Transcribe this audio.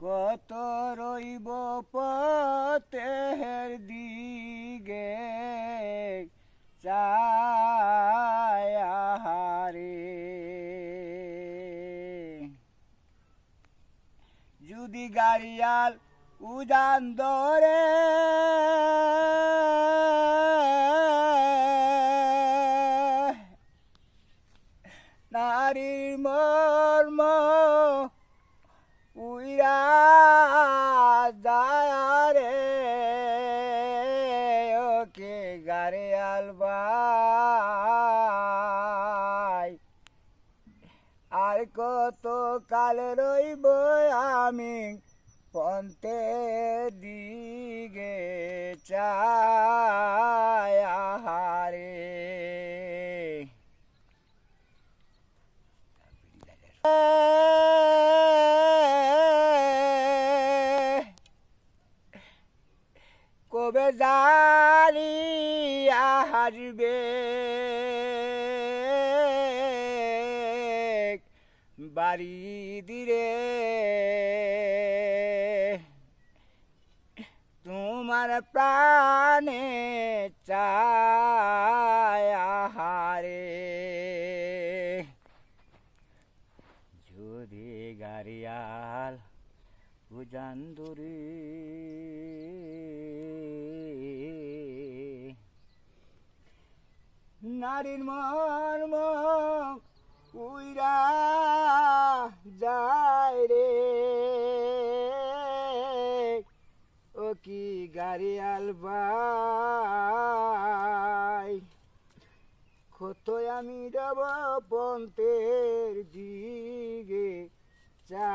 কত রইব পথের দিগে চায়াহারে যদি গাড়িয়াল উদান দরে নারীর মর্ম উইরা যায় ওকে গারে আলবাই। আর কত কাল রইব আমি পন্তে দিগে চায়াহারে কবে জানি হাসবে? বাড়ি দিরে তোমার প্রাণে চায়াহারে যদি গাড়িয়াল উজান দূরে নারীর মর্ম উইরা যায় রে। ও কি গাড়িয়াল বাই কত আমি দেব পন্তের দিগে চা